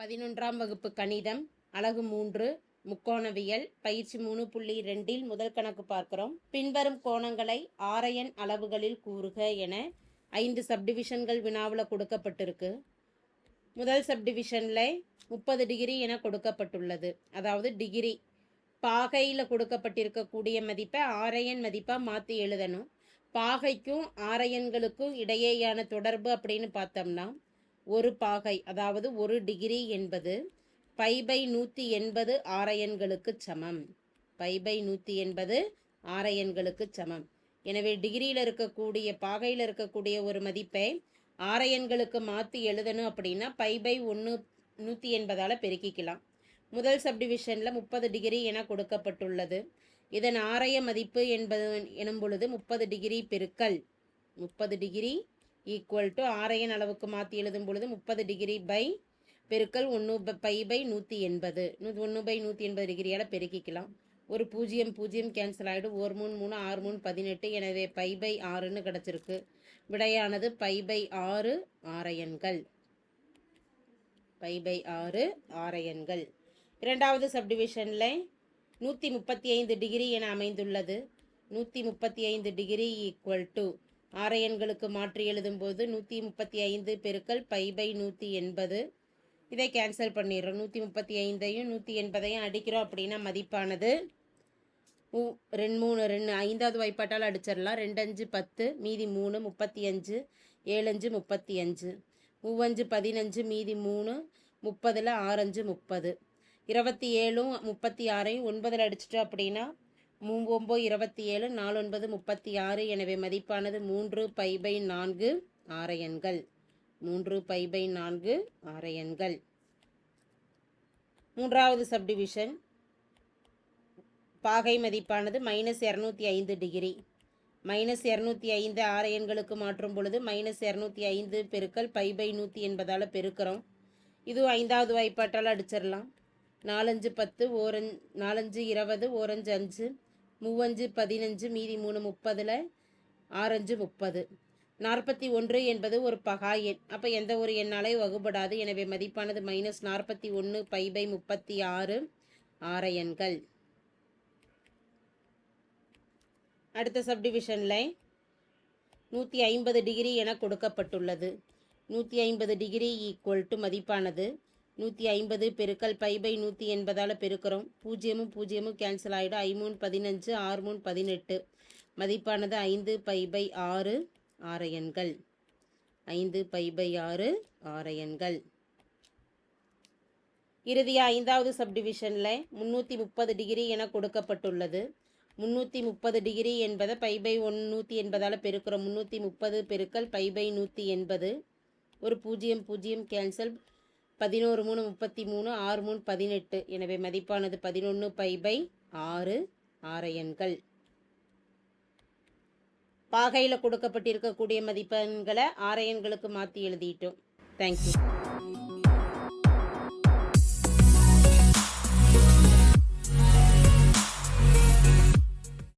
பதினொன்றாம் வகுப்பு கணிதம் அலகு மூன்று முக்கோணவியல் பயிற்சி மூணு புள்ளி ரெண்டில் முதல் கணக்கு பார்க்கிறோம். பின்வரும் கோணங்களை ஆரையன் அளவுகளில் கூறுக என ஐந்து சப்டிவிஷன்கள் வினாவில் கொடுக்கப்பட்டிருக்கு. முதல் சப்டிவிஷனில் முப்பது டிகிரி என கொடுக்கப்பட்டுள்ளது. அதாவது டிகிரி பாகையில் கொடுக்கப்பட்டிருக்கக்கூடிய மதிப்பை ஆரையன் மதிப்பாக மாற்றி எழுதணும். பாகைக்கும் ஆரையன்களுக்கும் இடையேயான தொடர்பு அப்படின்னு பார்த்தோம்னா ஒரு பாகை அதாவது ஒரு டிகிரி என்பது பை பை நூற்றி எண்பது ஆரையன்களுக்கு சமம். பை பை நூற்றி எண்பது ஆரையன்களுக்கு சமம். எனவே டிகிரியில் இருக்கக்கூடிய பாகையில் இருக்கக்கூடிய ஒரு மதிப்பை ஆரையன்களுக்கு மாற்றி எழுதணும் அப்படின்னா பை பை ஒன்று நூற்றி எண்பதால் பெருக்கிக்கலாம். முதல் சப்டிவிஷனில் முப்பது டிகிரி என கொடுக்கப்பட்டுள்ளது. இதன் ஆரைய மதிப்பு என்பது எனும் பொழுது முப்பது டிகிரி பெருக்கல். முப்பது டிகிரி ஈக்குவல் டு ஆரையன் அளவுக்கு மாற்றி எழுதும் பொழுது முப்பது டிகிரி பை பெருக்கல் ஒன்று பை பை நூற்றி எண்பது. நூ ஒன்று பை நூற்றி எண்பது டிகிரியால் பெருக்கிக்கலாம். ஒரு பூஜ்ஜியம் பூஜ்ஜியம் கேன்சல் ஆகிடும் ஒரு மூணு மூணு ஆறு மூணு பதினெட்டு. எனவே பை பை ஆறுன்னு கிடச்சிருக்கு. விடையானது பை பை ஆறு ஆரையன்கள் பை பை ஆறு ஆரையன்கள் இரண்டாவது சப்டிவிஷனில் நூற்றி முப்பத்தி ஐந்து டிகிரி என அமைந்துள்ளது. நூற்றி முப்பத்தி ஐந்து டிகிரி ஈக்குவல் டு ஆரையன்களுக்கு மாற்றி எழுதும்போது நூற்றி முப்பத்தி ஐந்து பெருக்கல் பை பை நூற்றி எண்பது. இதை கேன்சல் பண்ணிடுறோம். நூற்றி முப்பத்தி ஐந்தையும் நூற்றி எண்பதையும் அடிக்கிறோம் அப்படின்னா மதிப்பானது மூ ரெண்டு மூணு ரெண்டு ஐந்தாவது வாய்ப்பாட்டால் அடிச்சிடலாம். ரெண்டு அஞ்சு பத்து மீதி மூணு முப்பத்தி அஞ்சு ஏழஞ்சு முப்பத்தி அஞ்சு. மூவஞ்சு பதினஞ்சு மீதி மூணு முப்பதில் ஆறஞ்சு முப்பது. இருபத்தி ஏழும் முப்பத்தி ஆறையும் ஒன்பதில் அடிச்சிட்டோம் அப்படின்னா மூம்பொம்போ இருபத்தி ஏழு நாலு ஒன்பது முப்பத்தி ஆறு. எனவே மதிப்பானது மூன்று பை பை நான்கு ஆரையன்கள். மூன்று பை பை நான்கு ஆரையன்கள். மூன்றாவது சப்டிவிஷன் பாகை மதிப்பானது மைனஸ் இரநூத்தி ஐந்து டிகிரி. மைனஸ் இரநூத்தி ஐந்து ஆரையன்களுக்கு மாற்றும் பொழுது மைனஸ் இரநூத்தி ஐந்து பெருக்கல் பை பை நூற்றி என்பதால் பெருக்கிறோம். இதுவும் ஐந்தாவது வாய்ப்பாட்டால் அடிச்சிடலாம். நாலஞ்சு பத்து ஓரஞ்சு நாலஞ்சு இருபது ஓரஞ்சு அஞ்சு. மூவஞ்சு பதினஞ்சு மீதி மூணு முப்பதில் ஆறஞ்சு முப்பது. நாற்பத்தி ஒன்று என்பது ஒரு பகா எண். அப்போ எந்த ஒரு எண்ணாலே வகுபடாது. எனவே மதிப்பானது மைனஸ் நாற்பத்தி ஒன்று பை பை முப்பத்தி ஆறு ஆரையன்கள் அடுத்த சப்டிவிஷனில் நூற்றி ஐம்பது டிகிரி என கொடுக்கப்பட்டுள்ளது. நூற்றி ஐம்பது டிகிரி ஈக்குவல் டு மதிப்பானது நூற்றி ஐம்பது பெருக்கல் பை பை நூற்றி எண்பதால் பெருக்கிறோம். பூஜ்ஜியமும் பூஜ்ஜியமும் கேன்சல் ஆகிடும் ஐமூணு பதினஞ்சு ஆறு மூணு பதினெட்டு. மதிப்பானது ஐந்து பை பை ஆறு ஆரையன்கள் ஐந்து பை பை ஆறு ஆரையன்கள் இறுதியாக ஐந்தாவது சப்டிவிஷனில் முந்நூற்றி முப்பது டிகிரி என கொடுக்கப்பட்டுள்ளது. முந்நூற்றி முப்பது டிகிரி என்பதை பை பை ஒன் நூற்றி எண்பதால் பெருக்கிறோம். முந்நூற்றி முப்பது பெருக்கல் பை பை நூற்றி எண்பது. ஒரு பூஜ்ஜியம் பூஜ்ஜியம் கேன்சல் பதினோரு மூணு முப்பத்தி மூணு ஆறு மூணு பதினெட்டு. எனவே மதிப்பானது பதினொன்று பை பை ஆறு ஆரையன்கள் பாகையில் கொடுக்கப்பட்டிருக்கக்கூடிய மதிப்பெண்களை ஆரையன்களுக்கு மாற்றி எழுதிட்டோம். தேங்க்யூ